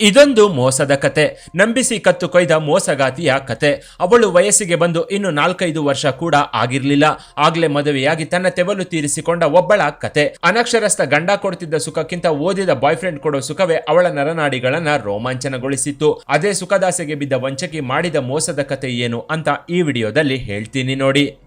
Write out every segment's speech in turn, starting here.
ಇದೊಂದು ಮೋಸದ ಕತೆ. ನಂಬಿಸಿ ಕತ್ತು ಕೊಯ್ದ ಮೋಸಗಾತಿಯ ಕತೆ. ಅವಳು ವಯಸ್ಸಿಗೆ ಬಂದು ಇನ್ನು ನಾಲ್ಕೈದು ವರ್ಷ ಕೂಡ ಆಗಿರ್ಲಿಲ್ಲ. ಆಗ್ಲೇ ಮದುವೆಯಾಗಿ ತನ್ನ ತೆವಲು ತೀರಿಸಿಕೊಂಡ ಒಬ್ಬಳ ಕತೆ. ಅನಕ್ಷರಸ್ಥ ಗಂಡ ಕೊಡ್ತಿದ್ದ ಸುಖಕ್ಕಿಂತ ಓದಿದ ಬಾಯ್ ಫ್ರೆಂಡ್ ಕೊಡೋ ಸುಖವೇ ಅವಳ ನರನಾಡಿಗಳನ್ನ ರೋಮಾಂಚನಗೊಳಿಸಿತ್ತು. ಅದೇ ಸುಖದಾಸೆಗೆ ಬಿದ್ದ ವಂಚಕಿ ಮಾಡಿದ ಮೋಸದ ಕತೆ ಏನು ಅಂತ ಈ ವಿಡಿಯೋದಲ್ಲಿ ಹೇಳ್ತೀನಿ ನೋಡಿ.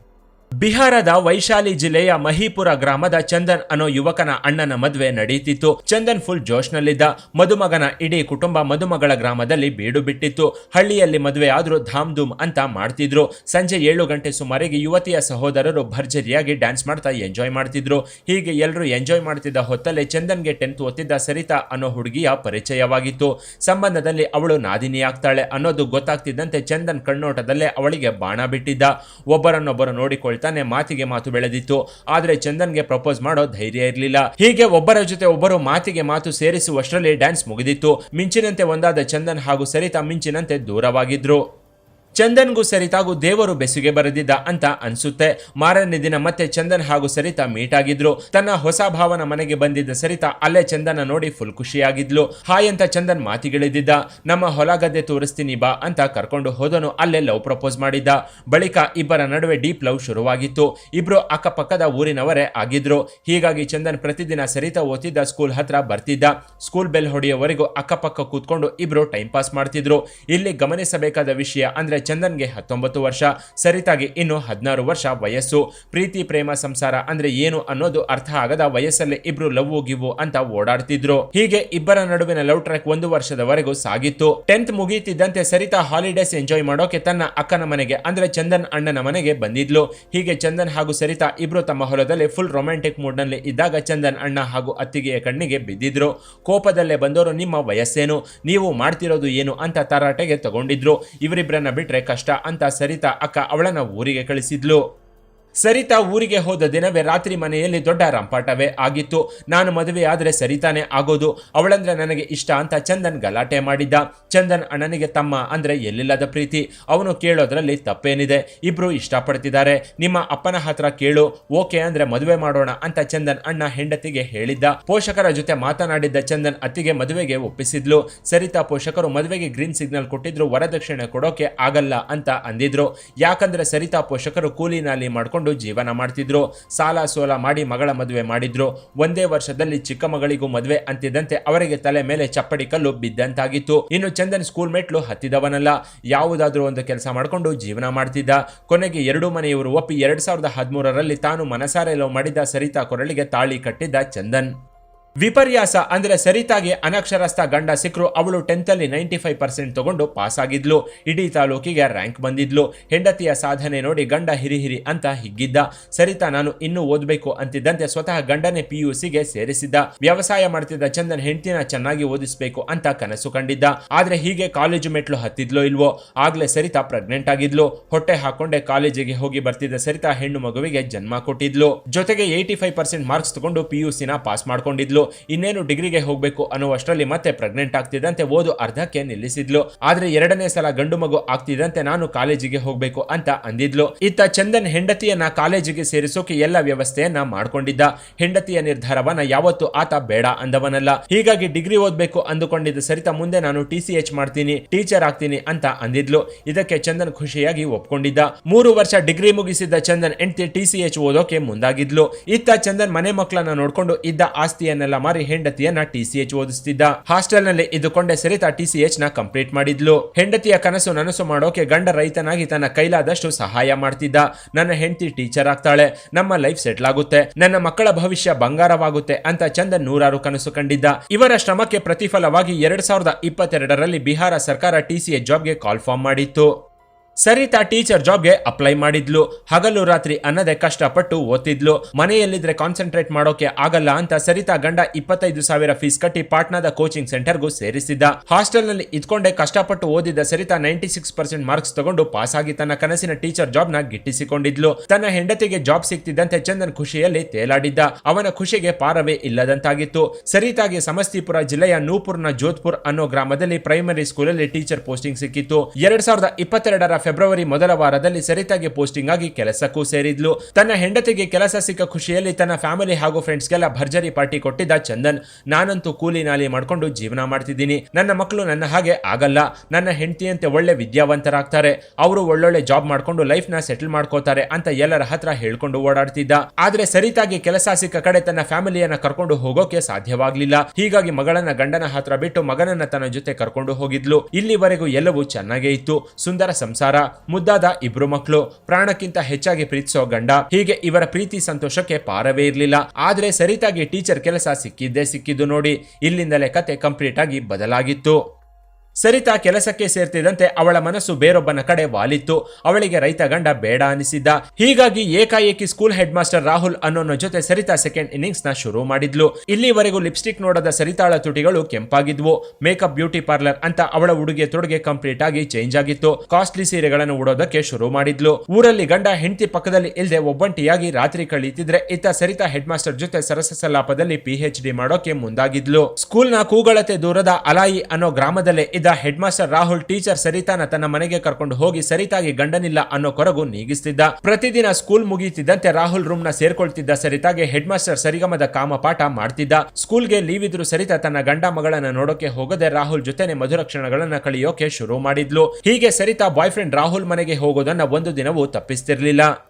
ಬಿಹಾರದ ವೈಶಾಲಿ ಜಿಲ್ಲೆಯ ಮಹಿಪುರ ಗ್ರಾಮದ ಚಂದನ್ ಅನ್ನೋ ಯುವಕನ ಅಣ್ಣನ ಮದುವೆ ನಡೆಯುತ್ತಿತ್ತು ಚಂದನ್ ಫುಲ್ ಜೋಶ್ನಲ್ಲಿದ್ದ. ಮದುಮಗನ ಇಡೀ ಕುಟುಂಬ ಮದುಮಗಳ ಗ್ರಾಮದಲ್ಲಿ ಬೀಡು ಬಿಟ್ಟಿತ್ತು ಹಳ್ಳಿಯಲ್ಲಿ ಮದುವೆ ಆದರೂ ಧಾಮ್ ಧೂಮ್ ಅಂತ ಮಾಡ್ತಿದ್ರು. ಸಂಜೆ ಏಳು ಗಂಟೆ ಸುಮಾರಿಗೆ ಯುವತಿಯ ಸಹೋದರರು ಭರ್ಜರಿಯಾಗಿ ಡ್ಯಾನ್ಸ್ ಮಾಡ್ತಾ ಎಂಜಾಯ್ ಮಾಡ್ತಿದ್ರು. ಹೀಗೆ ಎಲ್ಲರೂ ಎಂಜಾಯ್ ಮಾಡ್ತಿದ್ದ ಹೊತ್ತಲ್ಲೇ ಚಂದನ್ಗೆ ಟೆಂತ್ ಒತ್ತಿದ್ದ ಸರಿತಾ ಅನ್ನೋ ಹುಡುಗಿಯ ಪರಿಚಯವಾಗಿತ್ತು. ಸಂಬಂಧದಲ್ಲಿ ಅವಳು ನಾದಿನಿಯಾಗ್ತಾಳೆ ಅನ್ನೋದು ಗೊತ್ತಾಗ್ತಿದ್ದಂತೆ ಚಂದನ್ ಕಣ್ಣೋಟದಲ್ಲೇ ಅವಳಿಗೆ ಬಾಣ ಬಿಟ್ಟಿದ್ದ. ಒಬ್ಬರನ್ನೊಬ್ಬರು ನೋಡಿಕೊಳ್ತಾನೆ ಮಾತಿಗೆ ಮಾತು ಬೆಳೆದಿತ್ತು. ಆದ್ರೆ ಚಂದನ್ಗೆ ಪ್ರಪೋಸ್ ಮಾಡೋ ಧೈರ್ಯ ಇರಲಿಲ್ಲ. ಹೀಗೆ ಒಬ್ಬರ ಜೊತೆ ಒಬ್ಬರು ಮಾತಿಗೆ ಮಾತು ಸೇರಿಸುವಷ್ಟರಲ್ಲಿ ಡ್ಯಾನ್ಸ್ ಮುಗಿದಿತ್ತು. ಮಿಂಚಿನಂತೆ ಒಂದಾದ ಚಂದನ್ ಹಾಗೂ ಸರಿತಾ ಮಿಂಚಿನಂತೆ ದೂರವಾಗಿದ್ರು. ಚಂದನ್ಗೂ ಸರಿತಾಗೂ ದೇವರು ಬೆಸುಗೆ ಬರೆದಿದ್ದ ಅಂತ ಅನ್ಸುತ್ತೆ. ಮಾರನೇ ದಿನ ಮತ್ತೆ ಚಂದನ್ ಹಾಗೂ ಸರಿತಾ ಮೀಟ್ ಆಗಿದ್ರು. ತನ್ನ ಹೊಸ ಭಾವನ ಮನೆಗೆ ಬಂದಿದ್ದ ಸರಿತಾ ಅಲ್ಲೇ ಚಂದನ ನೋಡಿ ಫುಲ್ ಖುಷಿಯಾಗಿದ್ಲು. ಹಾಯ್ ಅಂತ ಚಂದನ್ ಮಾತಿಗಿಳಿದಿದ್ದ. ನಮ್ಮ ಹೊಲ ಗದ್ದೆ ತೋರಿಸ್ತೀನಿ ಬಾ ಅಂತ ಕರ್ಕೊಂಡು ಹೋದನು. ಅಲ್ಲೇ ಲವ್ ಪ್ರಪೋಸ್ ಮಾಡಿದ್ದ. ಬಳಿಕ ಇಬ್ಬರ ನಡುವೆ ಡೀಪ್ ಲವ್ ಶುರುವಾಗಿತ್ತು. ಇಬ್ರು ಅಕ್ಕಪಕ್ಕದ ಊರಿನವರೇ ಆಗಿದ್ರು. ಹೀಗಾಗಿ ಚಂದನ್ ಪ್ರತಿದಿನ ಸರಿತಾ ಓದ್ತಿದ್ದ ಸ್ಕೂಲ್ ಹತ್ರ ಬರ್ತಿದ್ದ. ಸ್ಕೂಲ್ ಬೆಲ್ ಹೊಡೆಯುವವರೆಗೂ ಅಕ್ಕಪಕ್ಕ ಕೂತ್ಕೊಂಡು ಇಬ್ರು ಟೈಮ್ ಪಾಸ್ ಮಾಡ್ತಿದ್ರು. ಇಲ್ಲಿ ಗಮನಿಸಬೇಕಾದ ವಿಷಯ ಅಂದ್ರೆ ಚಂದನ್ಗೆ ಹತ್ತೊಂಬತ್ತು ವರ್ಷ, ಸರಿತಾಗಿ ಇನ್ನು ಹದಿನಾರು ವರ್ಷ ವಯಸ್ಸು. ಪ್ರೀತಿ, ಪ್ರೇಮ, ಸಂಸಾರ ಅಂದ್ರೆ ಏನು ಅನ್ನೋದು ಅರ್ಥ ಆಗದ ವಯಸ್ಸಲ್ಲೇ ಇಬ್ರು ಲವ್ ಗಿವು ಅಂತ ಓಡಾಡ್ತಿದ್ರು. ಹೀಗೆ ಇಬ್ಬರ ನಡುವಿನ ಲವ್ ಟ್ರ್ಯಾಕ್ ಒಂದು ವರ್ಷದವರೆಗೂ ಸಾಗಿತ್ತು. ಟೆಂತ್ ಮುಗಿಯುತ್ತಿದ್ದಂತೆ ಸರಿತಾ ಹಾಲಿಡೇಸ್ ಎಂಜಾಯ್ ಮಾಡೋಕೆ ತನ್ನ ಅಕ್ಕನ ಮನೆಗೆ ಅಂದ್ರೆ ಚಂದನ್ ಅಣ್ಣನ ಮನೆಗೆ ಬಂದಿದ್ಲು. ಹೀಗೆ ಚಂದನ್ ಹಾಗೂ ಸರಿತಾ ಇಬ್ರು ತಮ್ಮ ಹೊಲದಲ್ಲಿ ಫುಲ್ ರೊಮ್ಯಾಂಟಿಕ್ ಮೂಡ್ನಲ್ಲಿ ಇದ್ದಾಗ ಚಂದನ್ ಅಣ್ಣ ಹಾಗೂ ಅತ್ತಿಗೆಯ ಕಣ್ಣಿಗೆ ಬಿದ್ದಿದ್ರು. ಕೋಪದಲ್ಲೇ ಬಂದವರು ನಿಮ್ಮ ವಯಸ್ಸೇನು? ನೀವು ಮಾಡ್ತಿರೋದು ಏನು? ಅಂತ ತರಾಟೆಗೆ ತಗೊಂಡಿದ್ರು. ಇವರಿಬ್ಬರನ್ನ ಬಿಟ್ರೆ ಕಷ್ಟ ಅಂತ ಸರಿತಾ ಅಕ್ಕ ಅವಳನ್ನ ಊರಿಗೆ ಕಳಿಸಿದ್ಲು. ಸರಿತಾ ಊರಿಗೆ ಹೋದ ದಿನವೇ ರಾತ್ರಿ ಮನೆಯಲ್ಲಿ ದೊಡ್ಡ ರಂಪಾಟವೇ ಆಗಿತ್ತು. ನಾನು ಮದುವೆ ಆದರೆ ಸರಿತಾನೆ ಆಗೋದು. ಅವಳಂದ್ರೆ ನನಗೆ ಇಷ್ಟ ಅಂತ ಚಂದನ್ ಗಲಾಟೆ ಮಾಡಿದ್ದ. ಚಂದನ್ ಅಣ್ಣನಿಗೆ ತಮ್ಮ ಅಂದ್ರೆ ಎಲ್ಲಿಲ್ಲದ ಪ್ರೀತಿ. ಅವನು ಕೇಳೋದ್ರಲ್ಲಿ ತಪ್ಪೇನಿದೆ. ಇಬ್ರು ಇಷ್ಟಪಡ್ತಿದ್ದಾರೆ. ನಿಮ್ಮ ಅಪ್ಪನ ಹತ್ರ ಕೇಳು. ಓಕೆ ಅಂದ್ರೆ ಮದುವೆ ಮಾಡೋಣ ಅಂತ ಚಂದನ್ ಅಣ್ಣ ಹೆಂಡತಿಗೆ ಹೇಳಿದ್ದ. ಪೋಷಕರ ಜೊತೆ ಮಾತನಾಡಿದ್ದ ಚಂದನ್ ಅತ್ತಿಗೆ ಮದುವೆಗೆ ಒಪ್ಪಿಸಿದ್ಲು. ಸರಿತಾ ಪೋಷಕರು ಮದುವೆಗೆ ಗ್ರೀನ್ ಸಿಗ್ನಲ್ ಕೊಟ್ಟಿದ್ರು. ವರದಕ್ಷಿಣೆ ಕೊಡೋಕೆ ಆಗಲ್ಲ ಅಂತ ಅಂದಿದ್ರು. ಯಾಕಂದ್ರೆ ಸರಿತಾ ಪೋಷಕರು ಕೂಲಿ ನಾಲಿ ಮಾಡ್ಕೊಂಡು ಜೀವನ ಮಾಡ್ತಿದ್ರು. ಸಾಲ ಸೋಲ ಮಾಡಿ ಮಗಳ ಮದುವೆ ಮಾಡಿದ್ರು. ಒಂದೇ ವರ್ಷದಲ್ಲಿ ಚಿಕ್ಕ ಮಗಳಿಗೂ ಮದುವೆ ಅಂತಿದ್ದಂತೆ ಅವರಿಗೆ ತಲೆ ಮೇಲೆ ಚಪ್ಪಡಿ ಕಲ್ಲು ಬಿದ್ದಂತಾಗಿತ್ತು. ಇನ್ನು ಚಂದನ್ ಸ್ಕೂಲ್ ಮೆಟ್ಲು ಹತ್ತಿದವನಲ್ಲ. ಯಾವುದಾದ್ರೂ ಒಂದು ಕೆಲಸ ಮಾಡ್ಕೊಂಡು ಜೀವನ ಮಾಡ್ತಿದ್ದ. ಕೊನೆಗೆ ಎರಡು ಮನೆಯವರು ಒಪ್ಪಿ ಎರಡ್ ಸಾವಿರದ ಹದಿಮೂರರಲ್ಲಿ ತಾನು ಮನಸಾರೆ ಲವ್ ಮಾಡಿದ್ದ ಸರಿತಾ ಕೊರಳಿಗೆ ತಾಳಿ ಕಟ್ಟಿದ್ದ ಚಂದನ್. ವಿಪರ್ಯಾಸ ಅಂದ್ರೆ ಸರಿತಾಗೆ ಅನಕ್ಷರಸ್ಥ ಗಂಡ ಸಿಕ್ಕರು ಅವಳು ಟೆಂತ್ ಅಲ್ಲಿ ನೈಂಟಿ ಫೈವ್ ಪರ್ಸೆಂಟ್ ತಗೊಂಡು ಪಾಸ್ ಆಗಿದ್ಲು ಇಡೀ ತಾಲೂಕಿಗೆ ರ್ಯಾಂಕ್ ಬಂದಿದ್ಲು. ಹೆಂಡತಿಯ ಸಾಧನೆ ನೋಡಿ ಗಂಡ ಹಿರಿಹಿರಿ ಹಿರಿ ಅಂತ ಹಿಗ್ಗಿದ್ದ. ಸರಿತಾ, ನಾನು ಇನ್ನೂ ಓದಬೇಕು ಅಂತಿದ್ದಂತೆ ಸ್ವತಃ ಗಂಡನೇ ಪಿ ಯು ಸಿಗೆ ಸೇರಿಸಿದ್ದ. ವ್ಯವಸಾಯ ಮಾಡ್ತಿದ್ದ ಚಂದನ್ ಹೆಂಡತಿನ ಚೆನ್ನಾಗಿ ಓದಿಸಬೇಕು ಅಂತ ಕನಸು ಕಂಡಿದ್ದ. ಆದ್ರೆ ಹೀಗೆ ಕಾಲೇಜು ಮೆಟ್ಲು ಹತ್ತಿದ್ಲೋ ಇಲ್ವೋ? ಆಗ್ಲೇ ಸರಿತಾ ಪ್ರೆಗ್ನೆಂಟ್ ಆಗಿದ್ಲು. ಹೊಟ್ಟೆ ಹಾಕೊಂಡೆ ಕಾಲೇಜಿಗೆ ಹೋಗಿ ಬರ್ತಿದ್ದ ಸರಿತಾ ಹೆಣ್ಣು ಮಗುವಿಗೆ ಜನ್ಮ ಕೊಟ್ಟಿದ್ಲು. ಜೊತೆಗೆ ಏಯ್ಟಿ ಫೈವ್ ಪರ್ಸೆಂಟ್ ಮಾರ್ಕ್ಸ್ ತಗೊಂಡು ಪಿ ಯು ಸಿನ ಪಾಸ್ ಮಾಡ್ಕೊಂಡಿದ್ಲು. ಇನ್ನೇನು ಡಿಗ್ರಿಗೆ ಹೋಗಬೇಕು ಅನ್ನುವಷ್ಟರಲ್ಲಿ ಮತ್ತೆ ಪ್ರೆಗ್ನೆಂಟ್ ಆಗ್ತಿದ್ದಂತೆ ಓದು ಅರ್ಧಕ್ಕೆ ನಿಲ್ಲಿಸಿದ್ಲು. ಆದ್ರೆ ಎರಡನೇ ಸಲ ಗಂಡು ಮಗು ಆಗ್ತಿದ್ದಂತೆ ನಾನು ಕಾಲೇಜಿಗೆ ಹೋಗಬೇಕು ಅಂತ ಅಂದಿದ್ಲು. ಇತ್ತ ಚಂದನ್ ಹೆಂಡತಿಯನ್ನ ಕಾಲೇಜಿಗೆ ಸೇರಿಸೋಕೆ ಎಲ್ಲ ವ್ಯವಸ್ಥೆಯನ್ನ ಮಾಡ್ಕೊಂಡಿದ್ದ. ಹೆಂಡತಿಯ ನಿರ್ಧಾರವನ್ನ ಯಾವತ್ತು ಆತ ಬೇಡ ಅಂದವನಲ್ಲ. ಹೀಗಾಗಿ ಡಿಗ್ರಿ ಓದ್ಬೇಕು ಅಂದುಕೊಂಡಿದ್ದ ಸರಿತ ಮುಂದೆ ನಾನು ಟಿ ಸಿ ಎಚ್ ಮಾಡ್ತೀನಿ, ಟೀಚರ್ ಆಗ್ತೀನಿ ಅಂತ ಅಂದಿದ್ಲು. ಇದಕ್ಕೆ ಚಂದನ್ ಖುಷಿಯಾಗಿ ಒಪ್ಕೊಂಡಿದ್ದ. ಮೂರು ವರ್ಷ ಡಿಗ್ರಿ ಮುಗಿಸಿದ್ದ ಚಂದನ್ ಹೆಂಡತಿ ಟಿ ಸಿ ಎಚ್ ಓದೋಕೆ ಮುಂದಾಗಿದ್ಲು. ಇತ್ತ ಚಂದನ್ ಮನೆ ಮಕ್ಕಳನ್ನ ನೋಡ್ಕೊಂಡು ಇದ್ದ ಆಸ್ತಿಯನ್ನೆಲ್ಲ ಮಾರಿ ಹೆಂಡತಿಯನ್ನ ಟಿ ಸಿ ಎಚ್ ಓದಿಸ್ತಿದ್ದ. ಹಾಸ್ಟೆಲ್ನಲ್ಲಿ ಸರಿತಾ ಟಿ ಸಿ ಎಚ್ನ ಕಂಪ್ಲೀಟ್ ಮಾಡಿದ್ಲು. ಹೆಂಡತಿಯ ಕನಸು ನನಸು ಮಾಡೋಕೆ ಗಂಡ ರೈತನಾಗಿ ತನ್ನ ಕೈಲಾದಷ್ಟು ಸಹಾಯ ಮಾಡ್ತಿದ್ದ. ನನ್ನ ಹೆಂಡತಿ ಟೀಚರ್ ಆಗ್ತಾಳೆ. ನಮ್ಮ ಲೈಫ್ ಸೆಟ್ಲ್ ಆಗುತ್ತೆ. ನನ್ನ ಮಕ್ಕಳ ಭವಿಷ್ಯ ಬಂಗಾರವಾಗುತ್ತೆ ಅಂತ ಚಂದ ನೂರಾರು ಕನಸು ಕಂಡಿದ್ದ. ಇವರ ಶ್ರಮಕ್ಕೆ ಪ್ರತಿಫಲವಾಗಿ ಎರಡ್ ಸಾವಿರದ ಇಪ್ಪತ್ತೆರಡರಲ್ಲಿ ಬಿಹಾರ ಸರ್ಕಾರ ಟಿಸಿಎಚ್ ಜಾಬ್ಗೆ ಕಾಲ್ ಫಾರ್ಮ್ ಮಾಡಿತ್ತು. ಸರಿತಾ ಟೀಚರ್ ಜಾಬ್ಗೆ ಅಪ್ಲೈ ಮಾಡಿದ್ಲು. ಹಗಲು ರಾತ್ರಿ ಅನ್ನದೆ ಕಷ್ಟಪಟ್ಟು ಓದ್ತಿದ್ಲು. ಮನೆಯಲ್ಲಿದ್ರೆ ಕಾನ್ಸಂಟ್ರೇಟ್ ಮಾಡೋಕೆ ಆಗಲ್ಲ ಅಂತ ಸರಿತಾ ಗಂಡ ಇಪ್ಪತ್ತೈದು ಸಾವಿರ ಫೀಸ್ ಕಟ್ಟಿ ಪಾಟ್ನಾದ ಕೋಚಿಂಗ್ ಸೆಂಟರ್ಗೂ ಸೇರಿಸಿದ್ದ. ಹಾಸ್ಟೆಲ್ನಲ್ಲಿ ಇದ್ಕೊಂಡೆ ಕಷ್ಟಪಟ್ಟು ಓದಿದ್ದ Saritha ninety six percent marks ತಗೊಂಡು ಪಾಸ್ ಆಗಿ ತನ್ನ ಕನಸಿನ ಟೀಚರ್ ಜಾಬ್ನ ಗಿಟ್ಟಿಸಿಕೊಂಡಿದ್ಲು. ತನ್ನ ಹೆಂಡತಿಗೆ ಜಾಬ್ ಸಿಕ್ತಿದ್ದಂತೆ ಚಂದನ್ ಖುಷಿಯಲ್ಲಿ ತೇಲಾಡಿದ್ದ. ಅವನ ಖುಷಿಗೆ ಪಾರವೇ ಇಲ್ಲದಂತಾಗಿತ್ತು. ಸರಿತಾಗೆ ಸಮಸ್ತಿಪುರ ಜಿಲ್ಲೆಯ ನೂಪುರ್ನ ಜೋಧ್ಪುರ್ ಅನ್ನೋ ಗ್ರಾಮದಲ್ಲಿ ಪ್ರೈಮರಿ ಸ್ಕೂಲಲ್ಲಿ ಟೀಚರ್ ಪೋಸ್ಟಿಂಗ್ ಸಿಕ್ಕಿತ್ತು. ಎರಡ್ ಸಾವಿರದ ಇಪ್ಪತ್ತೆರಡರ ಫೆಬ್ರವರಿ ಮೊದಲ ವಾರದಲ್ಲಿ ಸರಿತಾಗೆ ಪೋಸ್ಟಿಂಗ್ ಆಗಿ ಕೆಲಸಕ್ಕೂ ಸೇರಿದ್ಲು. ತನ್ನ ಹೆಂಡತಿಗೆ ಕೆಲಸ ಸಿಕ್ಕ ಖುಷಿಯಲ್ಲಿ ತನ್ನ ಫ್ಯಾಮಿಲಿ ಹಾಗೂ ಫ್ರೆಂಡ್ಸ್ಗೆಲ್ಲ ಭರ್ಜರಿ ಪಾರ್ಟಿ ಕೊಟ್ಟಿದ್ದ ಚಂದನ್. ನಾನಂತೂ ಕೂಲಿ ನಾಲಿ ಮಾಡ್ಕೊಂಡು ಜೀವನ ಮಾಡ್ತಿದ್ದೀನಿ. ನನ್ನ ಮಕ್ಕಳು ನನ್ನ ಹಾಗೆ ಆಗಲ್ಲ. ನನ್ನ ಹೆಂಡತಿಯಂತೆ ಒಳ್ಳೆ ವಿದ್ಯಾವಂತರಾಗ್ತಾರೆ. ಅವರು ಒಳ್ಳೊಳ್ಳೆ ಜಾಬ್ ಮಾಡ್ಕೊಂಡು ಲೈಫ್ನ ಸೆಟಲ್ ಮಾಡ್ಕೋತಾರೆ ಅಂತ ಎಲ್ಲರ ಹತ್ರ ಹೇಳ್ಕೊಂಡು ಓಡಾಡ್ತಿದ್ದ. ಆದ್ರೆ ಸರಿತಾಗಿ ಕೆಲಸ ಸಿಕ್ಕ ಕಡೆ ತನ್ನ ಫ್ಯಾಮಿಲಿಯನ್ನ ಕರ್ಕೊಂಡು ಹೋಗೋಕೆ ಸಾಧ್ಯವಾಗ್ಲಿಲ್ಲ. ಹೀಗಾಗಿ ಮಗಳನ್ನ ಗಂಡನ ಹತ್ರ ಬಿಟ್ಟು ಮಗನನ್ನ ತನ್ನ ಜೊತೆ ಕರ್ಕೊಂಡು ಹೋಗಿದ್ಲು. ಇಲ್ಲಿವರೆಗೂ ಎಲ್ಲವೂ ಚೆನ್ನಾಗೇ ಇತ್ತು. ಸುಂದರ ಸಂಸಾರ ಮುದ್ದಾದ ಇಬ್ರು ಮಕ್ಕಳು ಪ್ರಾಣಕ್ಕಿಂತ ಹೆಚ್ಚಾಗಿ ಪ್ರೀತಿಸೋ ಗಂಡ. ಹೀಗೆ ಇವರ ಪ್ರೀತಿ ಸಂತೋಷಕ್ಕೆ ಪಾರವೇ ಇರಲಿಲ್ಲ. ಆದ್ರೆ ಸರಿತಾಗಿ ಟೀಚರ್ ಕೆಲಸ ಸಿಕ್ಕಿದ್ದೇ ಸಿಕ್ಕಿದ್ದು ನೋಡಿ, ಇಲ್ಲಿಂದಲೇ ಕತೆ ಕಂಪ್ಲೀಟ್ ಆಗಿ ಬದಲಾಗಿತ್ತು. ಸರಿತಾ ಕೆಲಸಕ್ಕೆ ಸೇರ್ತಿದಂತೆ ಅವಳ ಮನಸ್ಸು ಬೇರೊಬ್ಬನ ಕಡೆ ವಾಲಿತ್ತು. ಅವಳಿಗೆ ರೈತ ಗಂಡ ಬೇಡ ಅನಿಸಿದ್ದ. ಹೀಗಾಗಿ ಏಕಾಏಕಿ ಸ್ಕೂಲ್ ಹೆಡ್ ಮಾಸ್ಟರ್ ರಾಹುಲ್ ಅನ್ನೋನ ಜೊತೆ ಸರಿತಾ ಸೆಕೆಂಡ್ ಇನ್ನಿಂಗ್ಸ್ನ ಶುರು ಮಾಡಿದ್ಲು. ಇಲ್ಲಿವರೆಗೂ ಲಿಪ್ಸ್ಟಿಕ್ ನೋಡದ ಸರಿತಾಳ ತುಟಿಗಳು ಕೆಂಪಾಗಿದ್ವು. ಮೇಕಪ್ ಬ್ಯೂಟಿ ಪಾರ್ಲರ್ ಅಂತ ಅವಳ ಉಡುಗೆ ತೊಡುಗೆ ಕಂಪ್ಲೀಟ್ ಆಗಿ ಚೇಂಜ್ ಆಗಿತ್ತು. ಕಾಸ್ಟ್ಲಿ ಸೀರೆಗಳನ್ನು ಉಡೋದಕ್ಕೆ ಶುರು ಮಾಡಿದ್ಲು. ಊರಲ್ಲಿ ಗಂಡ ಹೆಂಡತಿ ಪಕ್ಕದಲ್ಲಿ ಇಲ್ಲದೆ ಒಬ್ಬಂಟಿಯಾಗಿ ರಾತ್ರಿ ಕಳೀತಿದ್ರೆ ಇತ್ತ ಸರಿತಾ ಹೆಡ್ ಮಾಸ್ಟರ್ ಜೊತೆ ಸರಸ ಸಲಾಪದಲ್ಲಿ ಡಿ ಮಾಡೋಕೆ ಮುಂದಾಗಿದ್ಲು. ಸ್ಕೂಲ್ನ ಕೂಗಳತೆ ದೂರದ ಅಲಾಯಿ ಅನ್ನೋ ಗ್ರಾಮದಲ್ಲೇ ಇದ್ದ ಹೆಡ್ ಮಾಸ್ಟರ್ ರಾಹುಲ್ ಟೀಚರ್ ಸರಿತಾನ ತನ್ನ ಮನೆಗೆ ಕರ್ಕೊಂಡು ಹೋಗಿ ಸರಿತಾಗಿ ಗಂಡನಿಲ್ಲ ಅನ್ನೋ ಕೊರಗು ನೀಗಿಸ್ತಿದ್ದ. ಪ್ರತಿದಿನ ಸ್ಕೂಲ್ ಮುಗಿಯುತ್ತಿದ್ದಂತೆ ರಾಹುಲ್ ರೂಮ್ನ ಸೇರ್ಕೊಳ್ತಿದ್ದ ಸರಿತಾಗೆ ಹೆಡ್ ಮಾಸ್ಟರ್ ಸರಿಗಮದ ಕಾಮ ಪಾಠ ಮಾಡ್ತಿದ್ದ. ಸ್ಕೂಲ್ಗೆ ಲೀವ್ ಇದ್ರು ಸರಿತಾ ತನ್ನ ಗಂಡ ಮಗಳನ್ನ ನೋಡೋಕೆ ಹೋಗದೆ ರಾಹುಲ್ ಜೊತೆನೆ ಮಧುರ ಕಳಿಯೋಕೆ ಕಳೆಯೋಕೆ ಶುರು ಮಾಡಿದ್ಲು. ಹೀಗೆ ಸರಿತಾ ಬಾಯ್ ಫ್ರೆಂಡ್ ರಾಹುಲ್ ಮನೆಗೆ ಹೋಗೋದನ್ನ ಒಂದು ದಿನವೂ ತಪ್ಪಿಸ್ತಿರ್ಲಿಲ್ಲ.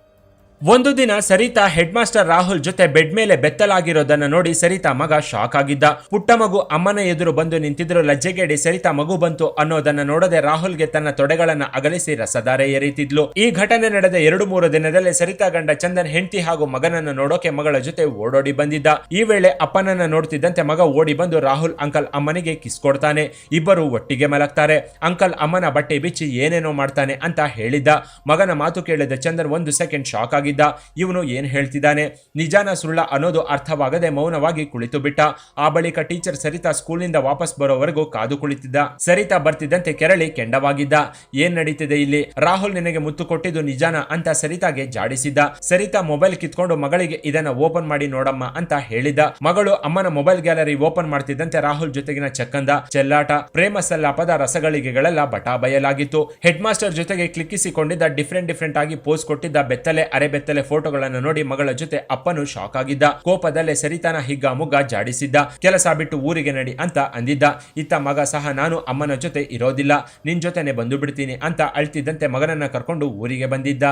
ಒಂದು ದಿನ ಸರಿತಾ ಹೆಡ್ ಮಾಸ್ಟರ್ ರಾಹುಲ್ ಜೊತೆ ಬೆಡ್ ಮೇಲೆ ಬೆತ್ತಲಾಗಿರೋದನ್ನ ನೋಡಿ ಸರಿತಾ ಮಗ ಶಾಕ್ ಆಗಿದ್ದ. ಪುಟ್ಟ ಮಗು ಅಮ್ಮನ ಎದುರು ಬಂದು ನಿಂತಿದ್ರು. ಲಜ್ಜೆಗೇಡಿ ಸರಿತಾ ಮಗು ಬಂತು ಅನ್ನೋದನ್ನ ನೋಡದೆ ರಾಹುಲ್ಗೆ ತನ್ನ ತೊಡೆಗಳನ್ನ ಅಗಲಿಸಿ ರಸದಾರೆ ಎರೀತಿದ್ಲು. ಈ ಘಟನೆ ನಡೆದ ಎರಡು ಮೂರು ದಿನದಲ್ಲೇ ಸರಿತಾ ಗಂಡ ಚಂದನ್ ಹೆಂಡತಿ ಹಾಗೂ ಮಗನನ್ನ ನೋಡೋಕೆ ಮಗಳ ಜೊತೆ ಓಡೋಡಿ ಬಂದಿದ್ದ. ಈ ವೇಳೆ ಅಪ್ಪನನ್ನ ನೋಡ್ತಿದ್ದಂತೆ ಮಗ ಓಡಿ ಬಂದು ರಾಹುಲ್, ಅಂಕಲ್ ಅಮ್ಮನಿಗೆ ಕಿಸ್ ಕೊಡ್ತಾನೆ. ಇಬ್ಬರು ಒಟ್ಟಿಗೆ ಮಲಗ್ತಾರೆ. ಅಂಕಲ್ ಅಮ್ಮನ ಬಟ್ಟೆ ಬಿಚ್ಚಿ ಏನೇನೋ ಮಾಡ್ತಾನೆ ಅಂತ ಹೇಳಿದ್ದ. ಮಗನ ಮಾತು ಕೇಳಿದ ಚಂದನ್ ಒಂದು ಸೆಕೆಂಡ್ ಶಾಕ್ ಆಗಿದ್ದ. ಇವನು ಏನ್ ಹೇಳ್ತಿದ್ದಾನೆ? ನಿಜಾನ ಸುಳ್ಳ ಅನ್ನೋದು ಅರ್ಥವಾಗದೆ ಮೌನವಾಗಿ ಕುಳಿತು ಬಿಟ್ಟ. ಆ ಬಳಿಕ ಟೀಚರ್ ಸರಿತಾ ಸ್ಕೂಲ್ನಿಂದ ವಾಪಸ್ ಬರೋವರೆಗೂ ಕಾದು ಕುಳಿತಿದ್ದ. ಸರಿತಾ ಬರ್ತಿದ್ದಂತೆ ಕೆರಳಿ ಕೆಂಡವಾಗಿದ್ದ. ಏನ್ ನಡೀತಿದೆ ಇಲ್ಲಿ? ರಾಹುಲ್ ನಿನಗೆ ಮುತ್ತು ಕೊಟ್ಟಿದ್ದು ನಿಜಾನ ಅಂತ ಸರಿತಾಗೆ ಜಾಡಿಸಿದ್ದ. ಸರಿತಾ ಮೊಬೈಲ್ ಕಿತ್ಕೊಂಡು ಮಗಳಿಗೆ ಇದನ್ನ ಓಪನ್ ಮಾಡಿ ನೋಡಮ್ಮ ಅಂತ ಹೇಳಿದ ಮಗಳು ಅಮ್ಮನ ಮೊಬೈಲ್ ಗ್ಯಾಲರಿ ಓಪನ್ ಮಾಡ್ತಿದ್ದಂತೆ ರಾಹುಲ್ ಜೊತೆಗಿನ ಚಕ್ಕಂದ, ಚೆಲ್ಲಾಟ, ಪ್ರೇಮ ಸಲ್ಲಾಪದ ರಸಗಳಿಗೆಗಳೆಲ್ಲ ಬಟಾ ಬಯಲಾಗಿತ್ತು ಹೆಡ್ ಮಾಸ್ಟರ್ ಜೊತೆಗೆ ಕ್ಲಿಕ್ಕಿಸಿಕೊಂಡಿದ್ದ ಡಿಫ್ರೆಂಟ್ ಡಿಫ್ರೆಂಟ್ ಆಗಿ ಪೋಸ್ ಕೊಟ್ಟಿದ್ದ ಬೆತ್ತಲೆ ಅರೆ ಬೆತ್ತಲೆ ಫೋಟೋಗಳನ್ನು ನೋಡಿ ಮಗಳ ಜೊತೆ ಅಪ್ಪನು ಶಾಕ್ ಆಗಿದ್ದ. ಕೋಪದಲ್ಲೇ ಸರಿತಾನ ಹಿಗ್ಗ ಮುಗ್ಗ ಜಾಡಿಸಿದ್ದ. ಕೆಲಸ ಬಿಟ್ಟು ಊರಿಗೆ ನಡಿ ಅಂತ ಅಂದಿದ್ದ. ಇತ್ತ ಮಗ ಸಹ ನಾನು ಅಮ್ಮನ ಜೊತೆ ಇರೋದಿಲ್ಲ. ನಿನ್ ಜೊತೆನೆ ಬಂದು ಬಿಡ್ತೀನಿ ಅಂತ ಅಳ್ತಿದ್ದಂತೆ ಮಗನನ್ನ ಕರ್ಕೊಂಡು ಊರಿಗೆ ಬಂದಿದ್ದ.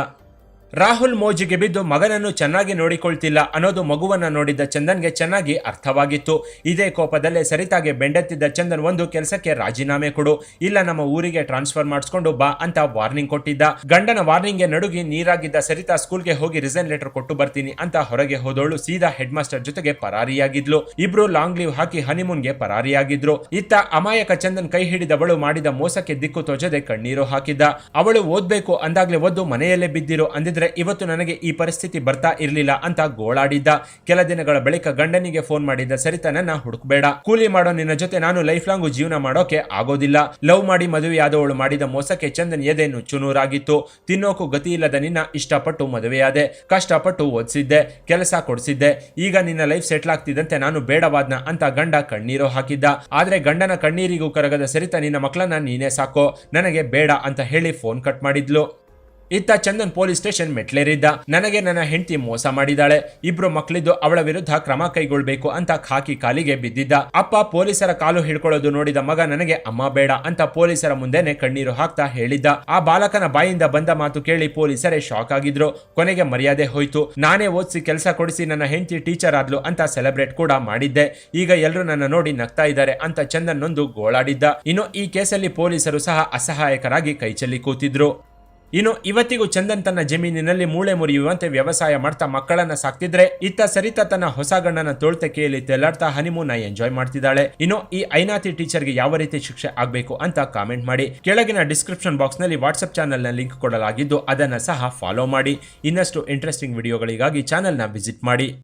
ರಾಹುಲ್ ಮೋಜಿಗೆ ಬಿದ್ದು ಮಗನನ್ನು ಚೆನ್ನಾಗಿ ನೋಡಿಕೊಳ್ತಿಲ್ಲ ಅನ್ನೋದು ಮಗುವನ್ನ ನೋಡಿದ್ದ ಚಂದನ್ಗೆ ಚೆನ್ನಾಗಿ ಅರ್ಥವಾಗಿತ್ತು. ಇದೇ ಕೋಪದಲ್ಲೇ ಸರಿತಾಗೆ ಬೆಂಡೆತ್ತಿದ್ದ ಚಂದನ್ ಒಂದು ಕೆಲಸಕ್ಕೆ ರಾಜೀನಾಮೆ ಕೊಡು. ಇಲ್ಲ, ನಮ್ಮ ಊರಿಗೆ ಟ್ರಾನ್ಸ್ಫರ್ ಮಾಡಿಸ್ಕೊಂಡು ಬಾ ಅಂತ ವಾರ್ನಿಂಗ್ ಕೊಟ್ಟಿದ್ದ. ಗಂಡನ ವಾರ್ನಿಂಗ್ಗೆ ನಡುಗಿ ನೀರಾಗಿದ್ದ ಸರಿತಾ ಸ್ಕೂಲ್ಗೆ ಹೋಗಿ ರಿಸೈನ್ ಲೆಟರ್ ಕೊಟ್ಟು ಬರ್ತೀನಿ ಅಂತ ಹೊರಗೆ ಹೋದವಳು ಸೀದಾ ಹೆಡ್ ಮಾಸ್ಟರ್ ಜೊತೆಗೆ ಪರಾರಿಯಾಗಿದ್ಲು. ಇಬ್ರು ಲಾಂಗ್ ಲೀವ್ ಹಾಕಿ ಹನಿಮೂನ್ಗೆ ಪರಾರಿಯಾಗಿದ್ರು. ಇತ್ತ ಅಮಾಯಕ ಚಂದನ್ ಕೈ ಹಿಡಿದವಳು ಮಾಡಿದ ಮೋಸಕ್ಕೆ ದಿಕ್ಕು ತೋಚದೆ ಕಣ್ಣೀರು ಹಾಕಿದ್ದ. ಅವಳು ಓದ್ಬೇಕು ಅಂದಾಗ್ಲೇ ಒದ್ದು ಮನೆಯಲ್ಲೇ ಬಿದ್ದಿರು ಅಂದಿದ್ರೆ ಇವತ್ತು ನನಗೆ ಈ ಪರಿಸ್ಥಿತಿ ಬರ್ತಾ ಇರಲಿಲ್ಲ ಅಂತ ಗೋಳಾಡಿದ್ದ. ಕೆಲ ದಿನಗಳ ಬಳಿಕ ಗಂಡನಿಗೆ ಫೋನ್ ಮಾಡಿದ್ದ ಸರಿತನನ್ನ ಹುಡುಕ್ಬೇಡ. ಕೂಲಿ ಮಾಡೋ ನಿನ್ನ ಜೊತೆ ನಾನು ಲೈಫ್ ಲಾಂಗ್ ಜೀವನ ಮಾಡೋಕೆ ಆಗೋದಿಲ್ಲ. ಲವ್ ಮಾಡಿ ಮದುವೆಯಾದವಳು ಮಾಡಿದ ಮೋಸಕ್ಕೆ ಚಂದನ್ ಎದೆ ನುಚ್ಚುನೂರಾಗಿತ್ತು ತಿನ್ನೋಕು ಗತಿ ಇಲ್ಲದ ನಿನ್ನ ಇಷ್ಟಪಟ್ಟು ಮದುವೆಯಾದೆ. ಕಷ್ಟಪಟ್ಟು ಓದಿಸಿದ್ದೆ, ಕೆಲಸ ಕೊಡಿಸಿದ್ದೆ. ಈಗ ನಿನ್ನ ಲೈಫ್ ಸೆಟ್ಲ್ ಆಗ್ತಿದ್ದಂತೆ ನಾನು ಬೇಡವಾದ್ನ ಅಂತ ಗಂಡ ಕಣ್ಣೀರು ಹಾಕಿದ್ದ. ಆದ್ರೆ ಗಂಡನ ಕಣ್ಣೀರಿಗೂ ಕರಗದ ಸರಿತ, ನಿನ್ನ ಮಕ್ಕಳನ್ನ ನೀನೇ ಸಾಕೋ. ನನಗೆ ಬೇಡ ಅಂತ ಹೇಳಿ ಫೋನ್ ಕಟ್ ಮಾಡಿದ್ಲು. ಇತ್ತ ಚಂದನ್ ಪೊಲೀಸ್ ಸ್ಟೇಷನ್ ಮೆಟ್ಲೇರಿದ್ದ. ನನಗೆ ನನ್ನ ಹೆಂಡತಿ ಮೋಸ ಮಾಡಿದಾಳೆ. ಇಬ್ರು ಮಕ್ಕಳಿದ್ದು ಅವಳ ವಿರುದ್ಧ ಕ್ರಮ ಕೈಗೊಳ್ಬೇಕು ಅಂತ ಖಾಕಿ ಕಾಲಿಗೆ ಬಿದ್ದಿದ್ದ. ಅಪ್ಪ ಪೊಲೀಸರ ಕಾಲು ಹಿಡ್ಕೊಳ್ಳೋದು ನೋಡಿದ ಮಗ ನನಗೆ ಅಮ್ಮ ಬೇಡ ಅಂತ ಪೊಲೀಸರ ಮುಂದೆನೆ ಕಣ್ಣೀರು ಹಾಕ್ತಾ ಹೇಳಿದ್ದ. ಆ ಬಾಲಕನ ಬಾಯಿಂದ ಬಂದ ಮಾತು ಕೇಳಿ ಪೊಲೀಸರೇ ಶಾಕ್ ಆಗಿದ್ರು. ಕೊನೆಗೆ ಮರ್ಯಾದೆ ಹೋಯ್ತು. ನಾನೇ ಓದಿಸಿ ಕೆಲಸ ಕೊಡಿಸಿ ನನ್ನ ಹೆಂಡತಿ ಟೀಚರ್ ಆದ್ಲು ಅಂತ ಸೆಲೆಬ್ರೇಟ್ ಕೂಡ ಮಾಡಿದ್ದೆ. ಈಗ ಎಲ್ಲರೂ ನನ್ನ ನೋಡಿ ನಗ್ತಾ ಇದ್ದಾರೆ ಅಂತ ಚಂದನ್ ನೊಂದು ಗೋಳಾಡಿದ್ದ. ಇನ್ನು ಈ ಕೇಸಲ್ಲಿ ಪೊಲೀಸರು ಸಹ ಅಸಹಾಯಕರಾಗಿ ಕೈಚೆಲ್ಲಿ ಕೂತಿದ್ರು. ಇನ್ನು ಇವತ್ತಿಗೂ ಚಂದನ್ ತನ್ನ ಜಮೀನಿನಲ್ಲಿ ಮೂಳೆ ಮುರಿಯುವಂತೆ ವ್ಯವಸಾಯ ಮಾಡ್ತಾ ಮಕ್ಕಳನ್ನ ಸಾಕ್ತಿದ್ರೆ ಇತ್ತ ಸರಿತಾ ತನ್ನ ಹೊಸ ಗಂಡನ ತೋಳ್ತಕೆಯಲ್ಲಿ ತೆಲಾಡ್ತಾ ಹನಿಮೂನ್ ಎಂಜಾಯ್ ಮಾಡ್ತಿದ್ದಾಳೆ. ಇನ್ನು ಈ ಐನಾತಿ ಟೀಚರ್ಗೆ ಯಾವ ರೀತಿ ಶಿಕ್ಷೆ ಆಗಬೇಕು ಅಂತ ಕಾಮೆಂಟ್ ಮಾಡಿ. ಕೆಳಗಿನ ಡಿಸ್ಕ್ರಿಪ್ಷನ್ ಬಾಕ್ಸ್ನಲ್ಲಿ ವಾಟ್ಸ್ಆಪ್ ಚಾನಲ್ನ ಲಿಂಕ್ ಕೊಡಲಾಗಿದ್ದು ಅದನ್ನ ಸಹ ಫಾಲೋ ಮಾಡಿ. ಇನ್ನಷ್ಟು ಇಂಟ್ರೆಸ್ಟಿಂಗ್ ವಿಡಿಯೋಗಳಿಗಾಗಿ ಚಾನೆಲ್ನ ವಿಸಿಟ್ ಮಾಡಿ.